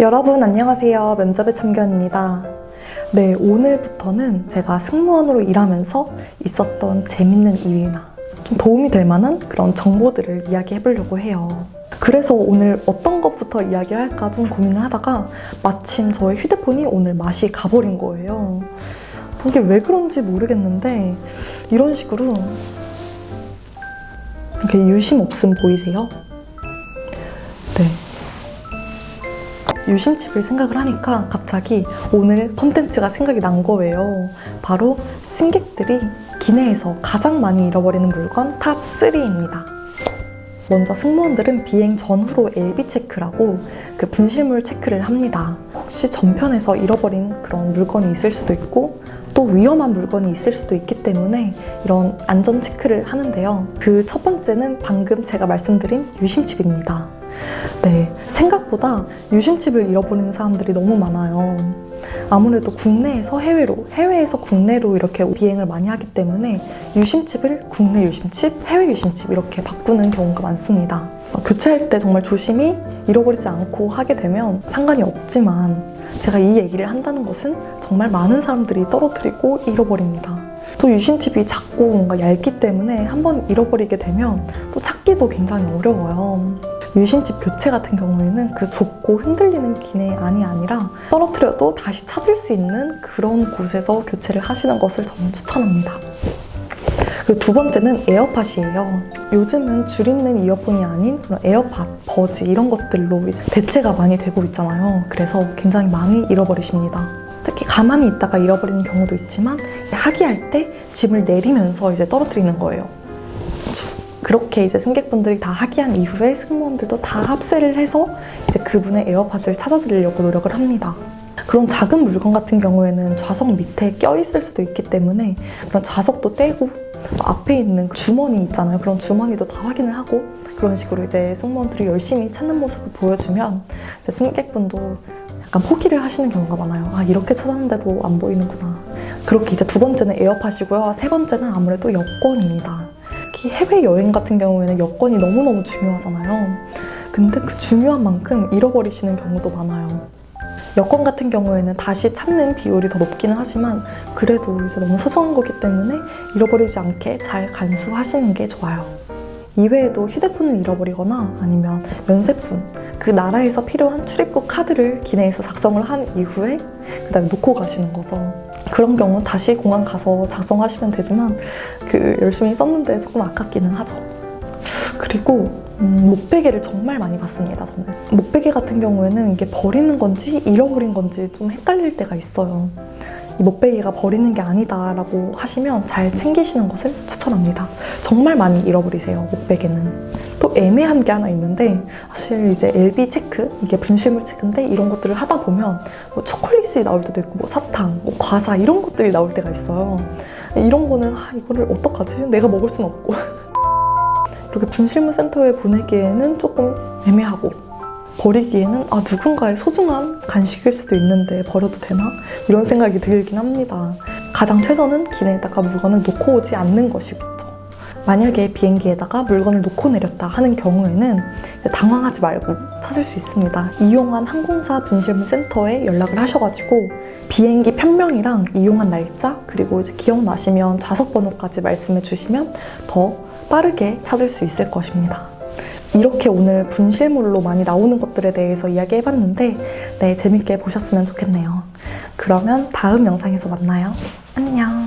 여러분 안녕하세요. 면접의 참견입니다. 네, 오늘부터는 제가 승무원으로 일하면서 있었던 재밌는 일이나 좀 도움이 될 만한 그런 정보들을 이야기해 보려고 해요. 그래서 오늘 어떤 것부터 이야기를 할까 좀 고민을 하다가 마침 저의 휴대폰이 오늘 맛이 가버린 거예요. 이게 왜 그런지 모르겠는데 이런 식으로 이렇게 유심 없음 보이세요? 유심칩을 생각을 하니까 갑자기 오늘 컨텐츠가 생각이 난 거예요. 바로 승객들이 기내에서 가장 많이 잃어버리는 물건 탑 3입니다. 먼저 승무원들은 비행 전후로 LB 체크라고 그 분실물 체크를 합니다. 혹시 전편에서 잃어버린 그런 물건이 있을 수도 있고 또 위험한 물건이 있을 수도 있기 때문에 이런 안전 체크를 하는데요. 그 첫 번째는 방금 제가 말씀드린 유심칩입니다. 네, 생각보다 유심칩을 잃어버리는 사람들이 너무 많아요. 아무래도 국내에서 해외로, 해외에서 국내로 이렇게 비행을 많이 하기 때문에 유심칩을 국내 유심칩, 해외 유심칩 이렇게 바꾸는 경우가 많습니다. 교체할 때 정말 조심히 잃어버리지 않고 하게 되면 상관이 없지만 제가 이 얘기를 한다는 것은 정말 많은 사람들이 떨어뜨리고 잃어버립니다. 또 유심칩이 작고 뭔가 얇기 때문에 한번 잃어버리게 되면 또 찾기도 굉장히 어려워요. 유심칩 교체 같은 경우에는 그 좁고 흔들리는 기내 안이 아니라 떨어뜨려도 다시 찾을 수 있는 그런 곳에서 교체를 하시는 것을 저는 추천합니다. 그두 번째는 에어팟이에요. 요즘은 줄 있는 이어폰이 아닌 그런 에어팟, 버즈 이런 것들로 이제 대체가 많이 되고 있잖아요. 그래서 굉장히 많이 잃어버리십니다. 특히 가만히 있다가 잃어버리는 경우도 있지만 하기할 때 짐을 내리면서 이제 떨어뜨리는 거예요. 그렇게 이제 승객분들이 다 하기한 이후에 승무원들도 다 합세를 해서 이제 그분의 에어팟을 찾아드리려고 노력을 합니다. 그런 작은 물건 같은 경우에는 좌석 밑에 껴있을 수도 있기 때문에 그런 좌석도 떼고 앞에 있는 주머니 있잖아요. 그런 주머니도 다 확인을 하고 그런 식으로 이제 승무원들이 열심히 찾는 모습을 보여주면 이제 승객분도 약간 포기를 하시는 경우가 많아요. 아, 이렇게 찾았는데도 안 보이는구나. 그렇게 이제 두 번째는 에어팟이고요. 세 번째는 아무래도 여권입니다. 특히 해외 여행 같은 경우에는 여권이 너무너무 중요하잖아요. 근데 그 중요한 만큼 잃어버리시는 경우도 많아요. 여권 같은 경우에는 다시 찾는 비율이 더 높기는 하지만 그래도 이제 너무 소중한 거기 때문에 잃어버리지 않게 잘 간수하시는 게 좋아요. 이외에도 휴대폰을 잃어버리거나 아니면 면세품, 그 나라에서 필요한 출입국 카드를 기내에서 작성을 한 이후에 그 다음에 놓고 가시는 거죠. 그런 경우 다시 공항 가서 작성하시면 되지만 그 열심히 썼는데 조금 아깝기는 하죠. 그리고 음, 목베개를 정말 많이 봤습니다, 저는. 목베개 같은 경우에는 이게 버리는 건지 잃어버린 건지 좀 헷갈릴 때가 있어요. 이 목베개가 버리는 게 아니다라고 하시면 잘 챙기시는 것을 추천합니다. 정말 많이 잃어버리세요, 목베개는. 또 애매한 게 하나 있는데 사실 이제 LB 체크 이게 분실물 체크인데 이런 것들을 하다 보면 뭐 초콜릿이 나올 때도 있고 뭐 사탕, 뭐 과자 이런 것들이 나올 때가 있어요. 이런 거는 아, 이거를 어떡하지? 내가 먹을 순 없고 이렇게 분실물 센터에 보내기에는 조금 애매하고 버리기에는 아 누군가의 소중한 간식일 수도 있는데 버려도 되나 이런 생각이 들긴 합니다. 가장 최선은 기내에다가 물건을 놓고 오지 않는 것이겠죠. 만약에 비행기에다가 물건을 놓고 내렸다 하는 경우에는 당황하지 말고 찾을 수 있습니다. 이용한 항공사 분실물 센터에 연락을 하셔가지고 비행기 편명이랑 이용한 날짜 그리고 이제 기억나시면 좌석 번호까지 말씀해 주시면 더 빠르게 찾을 수 있을 것입니다. 이렇게 오늘 분실물로 많이 나오는 것들에 대해서 이야기해 봤는데 네, 재밌게 보셨으면 좋겠네요. 그러면 다음 영상에서 만나요. 안녕.